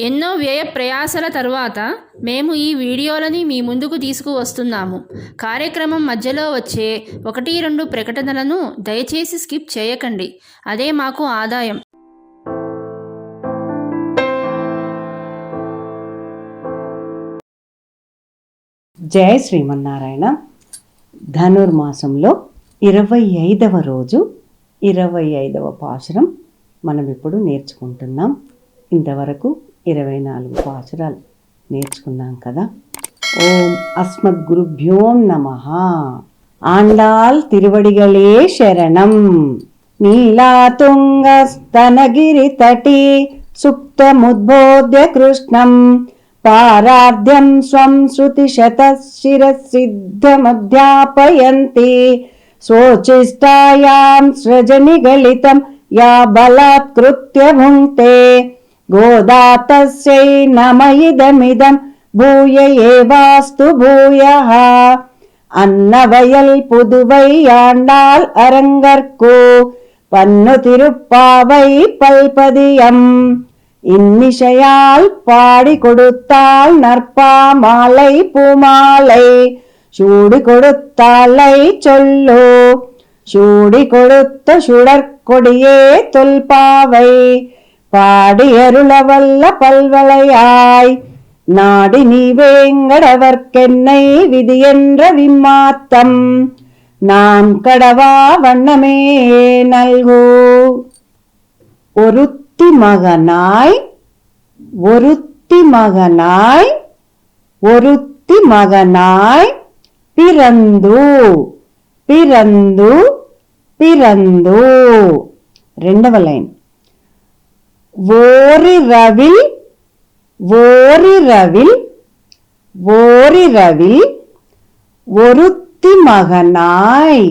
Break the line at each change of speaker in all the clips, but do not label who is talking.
ఎన్నో వ్యయ ప్రయాసల తర్వాత మేము ఈ వీడియోలని మీ ముందుకు తీసుకువస్తున్నాము. కార్యక్రమం మధ్యలో వచ్చే ఒకటి రెండు ప్రకటనలను దయచేసి స్కిప్ చేయకండి. అదే మాకు ఆదాయం.
జయ శ్రీమన్నారాయణ. ధనుర్మాసంలో ఇరవై ఐదవ రోజు ఇరవై ఐదవ పాశురం మనం ఇప్పుడు నేర్చుకుంటున్నాం. ఇంతవరకు ఇరవై నాలుగు పాసురాలు నేర్చుకున్నాం కదా. ఓం అస్మద్గురుభ్యోం నమ. ఆండాల్ తిరువడిగలే శరణం. నీలా తుంగస్తనగిరి తటి సుప్తముద్బోధ్య కృష్ణం. పారాధ్యం స్వం శృతిశతశిరసిద్ధమధ్యాపయంతి स्वोचिष्टायां सृजनिगलितं या बलात्कृत्य भुङ्क्ते गोदा तस्यै नम इदमिदं भूय एवास्तु भूयः அன்னவயல் புதுவை ஆண்டாள் அரங்கற்கு பன்னு திருப்பாவை பல்பதியம் இன்னிசையால் பாடி கொடுத்தாள் நற்பா மாலை பூமாலை சூடி கொடுத்தாலை சொல்லு சூடி கொடுத்த சுடற்கொடியே தொல்பாவை பாடி அருளவல்ல பல்வளையாய் நாடி நீ வேங்கடவர்க்கென்னை விதி என்ற விம்மாத்தம் நாம் கடவா வண்ணமே நல்கு ஒருத்தி மகனாய் ஒருத்தி மகனாய் ஒருத்தி மகனாய் பிறந்து பிறந்து பிறந்து రెండవ లైన్ ஓரிரவில் ஓரிரவில் ஓரிரவில் ஒருத்தி மகனாய்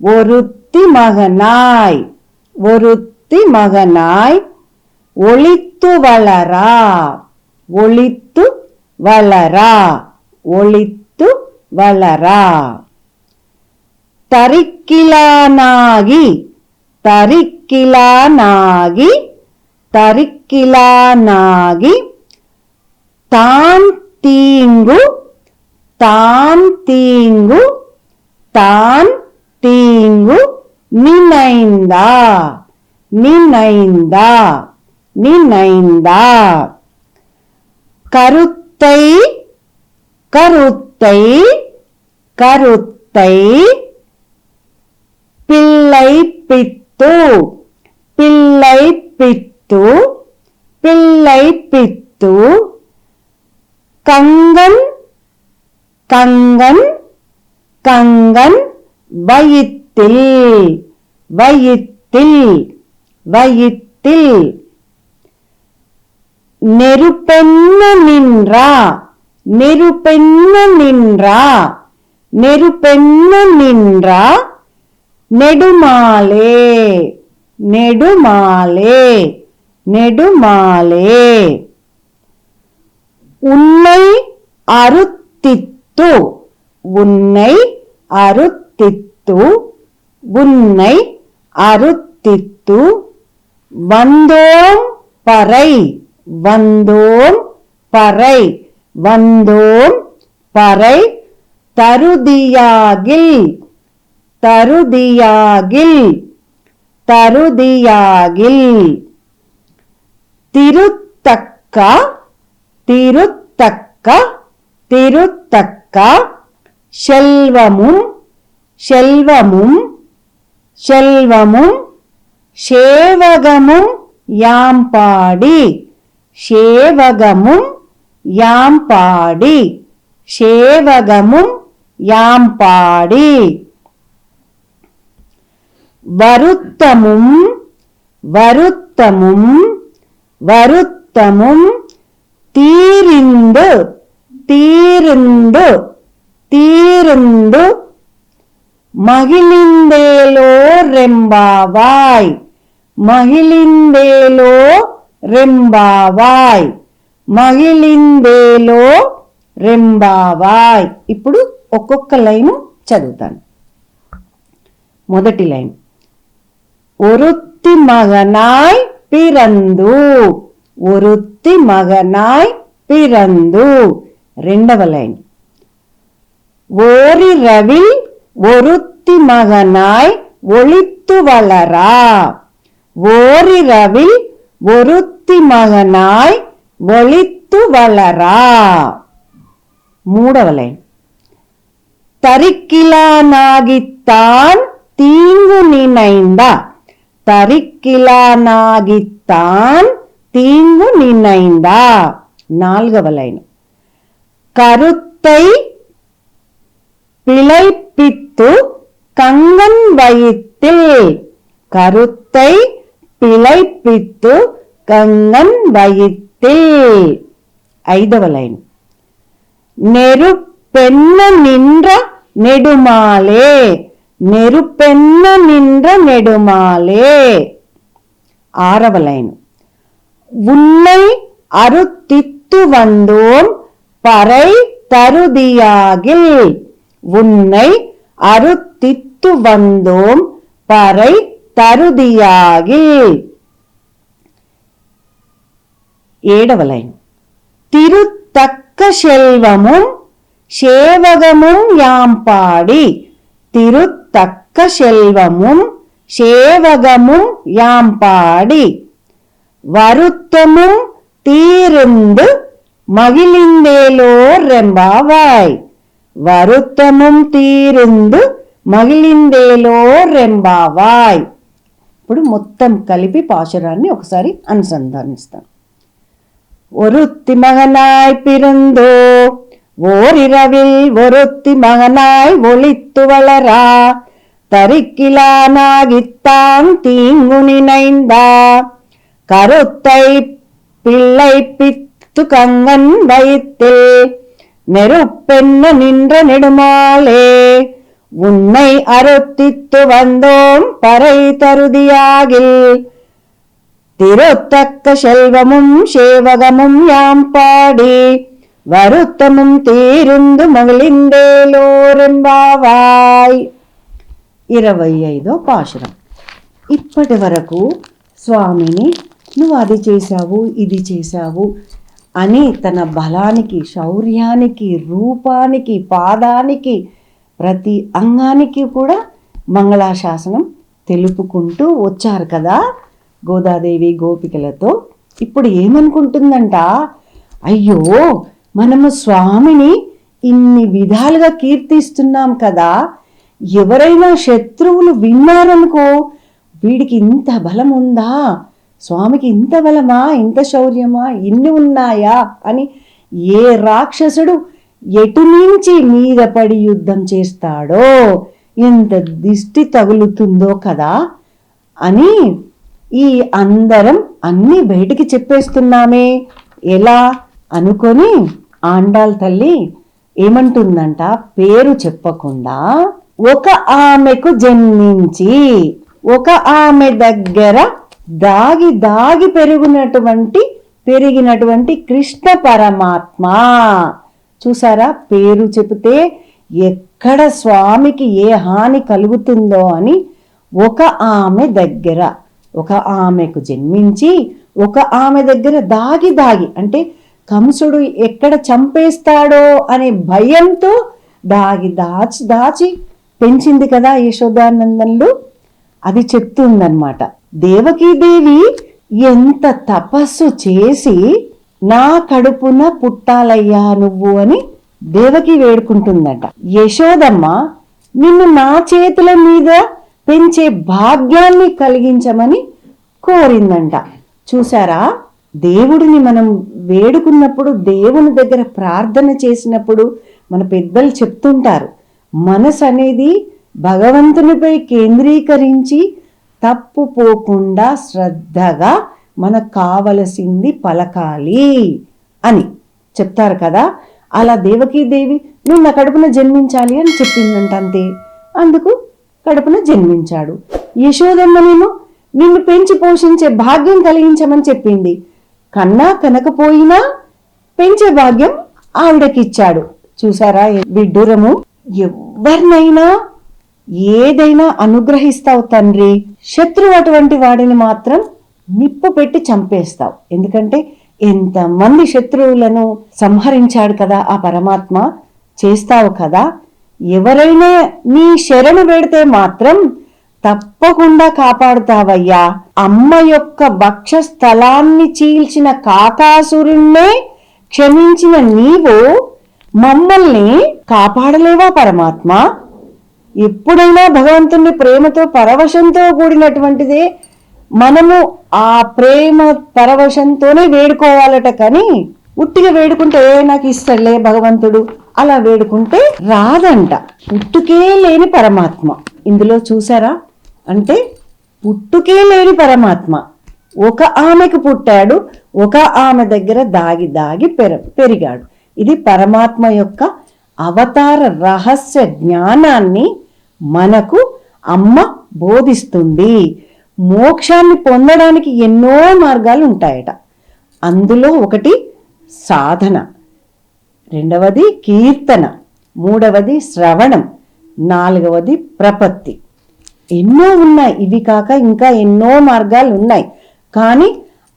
ஒருத்தி மகனாய் ஒருத்தி மகனாய் ஒளித்து வளரா ஒளித்து வளரா ஒளித்து வளரா. தரிக்கிலானாகி தரிக்கிலானாகி தரிக்கிலானாகி தான் தீங்கு தான் தீங்கு தான் தீங்கு நினைந்தா நினைந்தா நினைந்தா. கருத்தை கருத்தை கருத்தை பிள்ளை பித்து பிள்ளை பித்து. பிள்ளை பித்து கங்கன் கங்கன் கங்கன் வயித்தில் வயித்தில் வயித்தில் நெருப்பென்ன நின்றா நெருப்பென்ன நின்றா நெருப்பென்ன நின்றா நெடுமாலே நெடுமாலே நெடுமாலே. உன்னை அருத்தித்து உன்னை அருத்தித்து உன்னை அருத்தித்து வந்தோம் பறை வந்தோம் பறை வந்தோம் பறை தருதியாகில் தருதியாகில் தருதியாகில். తిరుతక్క తిరుతక్క తిరుతక్క షెల్వముం షెల్వముం షెల్వముం షేవగముం యాంపాడి షేవగముం యాంపాడి షేవగముం యాంపాడి. వరుత్తముం వరుత్తముం வருத்தமும் வருத்தமும் வருத்தமும் தீரிந்து தீருந்து தீருந்து మహిళిందేలో రెంబావాయ్ మహిళిందేలో రెంబావాయ్ మహిళిందేలో రెంబావాయ్ ఇప్పుడు ఒక్కొక్క లైను చదువుతాను మొదటి లైన్ ఒరుత్తి మగనాయ్ పిరందు ఒరుత్తి మగనాయ్ పిరందు రెండవ లైన్ ఓరి రవిల్ ఒరుత్తి మగనాయ్ ఒళిత్తు వలరా ఓరి రవిల్ ఒరుత్తి మగనాయ్ ఒళిత్తు వలరా మూడవ లైన్ తరిక్కిలా నాగిత్తాన్ తీంగు నినైంద தரிக்கிலானாகித்தான் தீங்கு நினைந்தா. நால்கவ லைன். கருத்தை பிழைப்பித்து கங்கன் வயித்தில் கருத்தை பிழைப்பித்து கங்கன் வயித்தில் ஐதவ லைன். நெருப்பென்ன நின்ற நெடுமாலே. నెరుపెన్న నిండ్ర నెడుమాలే ఆరవ లైన్ உன்னை அறுத்தித்து வந்தோம் பறை தருதியாகில் உன்னை அறுத்தித்து வந்தோம் பறை தருதியாகில் ఏడవ లైన్ తిరుతక్క సెల్వముం సేవగముం యాంపాడి తిరుతక్క సెల్వముం సేవగముం యాంపాడి வருத்தமும் தீர்ந்து மகிழிந்தேலோ ரெம்பாவாய் வருத்தமும் తీరుందు మగిలిందేలో రెంబావాయ్ ఇప్పుడు మొత్తం కలిపి పాశురాన్ని ఒకసారి అనుసంధానిస్తాం ஒருத்தி மகனாய் பிறந்தோ ஓரிரவில் ஒருத்தி மகனாய் ஒளித்து வளரா தரிக்கிலானாகித்தாங் தீங்குனினைந்தா கருத்தை பிள்ளை பித்து கங்கன் வைத்தில் நெருப்பென்ன நின்ற நெடுமாலே. உன்னை அறுத்தித்து வந்தோம் பறை தருதியாகில். திருத்தக்க செல்வமும் சேவகமும் யாம் பாடி. வருத்தமும் தீருந்து மகளிண்டேலோர் என்பாவாய். ఇరవై ఐదో పాశురం. ఇప్పటి వరకు స్వామిని నువ్వు అది చేశావు ఇది చేశావు అని తన బలానికి శౌర్యానికి రూపానికి పాదానికి ప్రతి అంగానికి కూడా మంగళాశాసనం తెలుపుకుంటూ వచ్చారు కదా గోదాదేవి గోపికలతో. ఇప్పుడు ఏమనుకుంటుందంట? అయ్యో మనము స్వామిని ఇన్ని విధాలుగా కీర్తిస్తున్నాం కదా ఎవరైనా శత్రువులు విన్నారనుకో వీడికి ఇంత బలం ఉందా స్వామికి ఇంత బలమా? ఇంత శౌర్యమా? ఇన్ని ఉన్నాయా? అని ఏ రాక్షసుడు ఎటు నుంచి మీద పడి యుద్ధం చేస్తాడో ఎంత దిష్టి తగులుతుందో కదా అని ఈ అందరం అన్నీ బయటికి చెప్పేస్తున్నామే. ఎలా? అనుకొని ఆండాల్ తల్లి ఏమంటుందంట? పేరు చెప్పకుండా ఒక ఆమెకు జన్మించి ఒక ఆమె దగ్గర దాగి దాగి పెరుగునటువంటి పెరిగినటువంటి కృష్ణ పరమాత్మ. చూసారా? పేరు చెబితే ఎక్కడ స్వామికి ఏ హాని కలుగుతుందో అని ఒక ఆమె దగ్గర ఒక ఆమెకు జన్మించి ఒక ఆమె దగ్గర దాగి దాగి అంటే కంసుడు ఎక్కడ చంపేస్తాడో అనే భయంతో దాగి దాచి దాచి పెంచింది కదా యశోదానందన్లు? అది చెప్తుందన్నమాట. దేవకీదేవి ఎంత తపస్సు చేసి నా కడుపున పుట్టాలయ్యా నువ్వు అని దేవకి వేడుకుంటుందట. యశోదమ్మ నిన్ను నా చేతుల మీద పెంచే భాగ్యాన్ని కలిగించమని కోరిందంట. చూసారా దేవుడిని మనం వేడుకున్నప్పుడు దేవుని దగ్గర ప్రార్థన చేసినప్పుడు మన పెద్దలు చెప్తుంటారు మనసు అనేది భగవంతునిపై కేంద్రీకరించి తప్పు పోకుండా శ్రద్ధగా మనకు కావలసింది పలకాలి అని చెప్తారు కదా. అలా దేవకీదేవి నువ్వు నా కడుపున జన్మించాలి అని చెప్పిందంట అంతే అందుకు కడుపున జన్మించాడు. యశోదమ్మ నేను నిన్ను పెంచి పోషించే భాగ్యం కలిగించమని చెప్పింది. కన్నా కనకపోయినా పెంచే భాగ్యం ఆవిడకిచ్చాడు. చూసారా విడ్డూరము? ఎవరినైనా ఏదైనా అనుగ్రహిస్తావు తండ్రి. శత్రువు అటువంటి వాడిని మాత్రం నిప్పు పెట్టి చంపేస్తావు. ఎందుకంటే ఎంతమంది శత్రువులను సంహరించాడు కదా ఆ పరమాత్మ. చేస్తావు కదా. ఎవరైనా నీ శరణు పెడితే మాత్రం తప్పకుండా కాపాడుతావయ్యా. అమ్మ యొక్క భక్ష స్థలాన్ని చీల్చిన కాకాసురుణ్ణే క్షమించిన నీవు మమ్మల్ని కాపాడలేవా పరమాత్మ? ఎప్పుడైనా భగవంతుని ప్రేమతో పరవశంతో కూడినటువంటిదే మనము ఆ ప్రేమ పరవశంతోనే వేడుకోవాలట కానీ ఉట్టిగా వేడుకుంటే నాకు ఇస్తాడులే భగవంతుడు అలా వేడుకుంటే రాదంట. పుట్టుకే లేని పరమాత్మ. ఇందులో చూసారా? అంటే పుట్టుకే లేని పరమాత్మ. ఒక ఆమెకు పుట్టాడు ఒక ఆమె దగ్గర దాగి దాగి పెర పెరిగాడు. ఇది పరమాత్మ యొక్క అవతార రహస్య జ్ఞానాన్ని మనకు అమ్మ బోధిస్తుంది. మోక్షాన్ని పొందడానికి ఎన్నో మార్గాలు ఉంటాయట. అందులో ఒకటి సాధన రెండవది కీర్తన మూడవది శ్రవణం నాలుగవది ప్రపత్తి. ఎన్నో ఉన్నాయి ఇవి కాక ఇంకా ఎన్నో మార్గాలు ఉన్నాయి. కానీ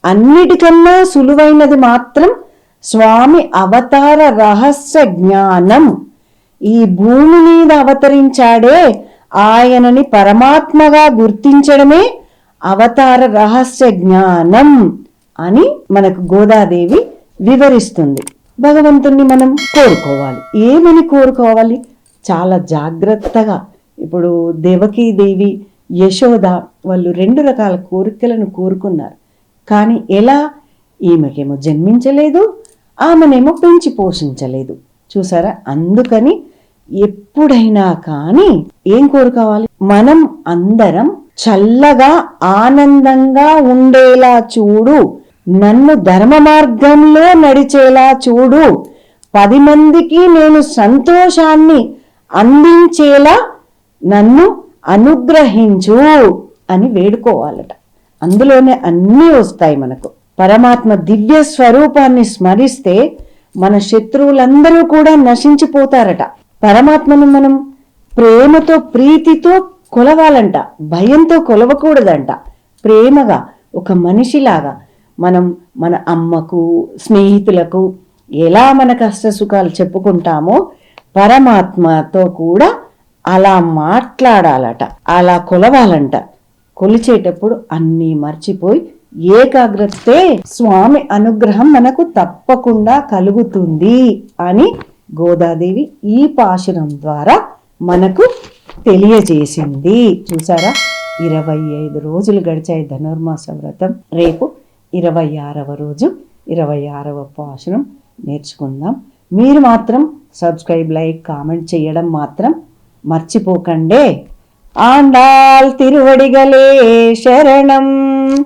అన్నిటికన్నా సులువైనది మాత్రం స్వామి అవతార రహస్య జ్ఞానం. ఈ భూమి మీద అవతరించాడే ఆయనని పరమాత్మగా గుర్తించడమే అవతార రహస్య జ్ఞానం అని మనకు గోదాదేవి వివరిస్తుంది. భగవంతుణ్ణి మనం కోరుకోవాలి. ఏమని కోరుకోవాలి? చాలా జాగ్రత్తగా. ఇప్పుడు దేవకీదేవి యశోద వాళ్ళు రెండు రకాల కోరికలను కోరుకున్నారు. కానీ ఎలా? ఈమెకేమో జన్మించలేదు ఆమెనేమో పెంచి పోషించలేదు. చూసారా? అందుకని ఎప్పుడైనా కానీ ఏం కోరుకోవాలి? మనం అందరం చల్లగా ఆనందంగా ఉండేలా చూడు. నన్ను ధర్మ మార్గంలో నడిచేలా చూడు. పది మందికి నేను సంతోషాన్ని అందించేలా నన్ను అనుగ్రహించు అని వేడుకోవాలట. అందులోనే అన్నీ వస్తాయి మనకు. పరమాత్మ దివ్య స్వరూపాన్ని స్మరిస్తే మన శత్రువులందరూ కూడా నశించిపోతారట. పరమాత్మను మనం ప్రేమతో ప్రీతితో కొలవాలంట భయంతో కొలవకూడదంట. ప్రేమగా ఒక మనిషిలాగా మనం మన అమ్మకు స్నేహితులకు ఎలా మన కష్ట సుఖాలు చెప్పుకుంటామో పరమాత్మతో కూడా అలా మాట్లాడాలట అలా కొలవాలంట. కొలిచేటప్పుడు అన్నీ మర్చిపోయి ఏకాగ్రతే స్వామి అనుగ్రహం మనకు తప్పకుండా కలుగుతుంది అని గోదాదేవి ఈ పాశురం ద్వారా మనకు తెలియజేసింది. చూసారా? ఇరవై ఐదు రోజులు గడిచాయి ధనుర్మాస వ్రతం. రేపు ఇరవై ఆరవ రోజు ఇరవై ఆరవ పాశురం నేర్చుకుందాం. మీరు మాత్రం సబ్స్క్రైబ్ లైక్ కామెంట్ చేయడం మాత్రం మర్చిపోకండే. ఆండాల్ తిరువడిగలే శరణం.